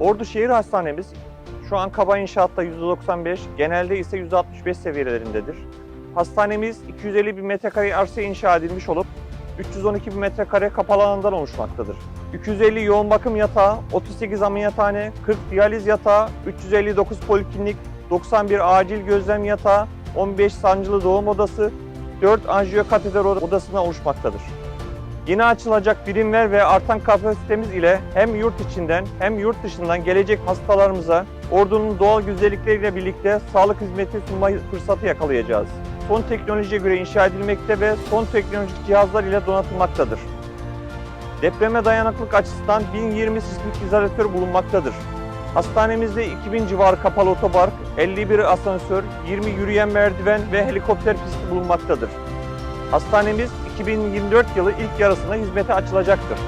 Ordu Şehir Hastanemiz şu an kaba inşaatta %95, genelde ise %65 seviyelerindedir. Hastanemiz 250 bin metrekare arsa inşa edilmiş olup 312 bin metrekare kapalı alandan oluşmaktadır. 250 yoğun bakım yatağı, 38 ameliyathane, 40 diyaliz yatağı, 359 poliklinik, 91 acil gözlem yatağı, 15 sancılı doğum odası, 4 anjiyokateter odasından oluşmaktadır. Yeni açılacak birimler ve artan kapasitemiz ile hem yurt içinden hem yurt dışından gelecek hastalarımıza ordunun doğal güzellikleriyle birlikte sağlık hizmeti sunma fırsatı yakalayacağız. Son teknolojiye göre inşa edilmekte ve son teknolojik cihazlar ile donatılmaktadır. Depreme dayanıklılık açısından 1020 sismik izolatör bulunmaktadır. Hastanemizde 2000 civarı kapalı otopark, 51 asansör, 20 yürüyen merdiven ve helikopter pisti bulunmaktadır. Hastanemiz 2024 yılı ilk yarısında hizmete açılacaktır.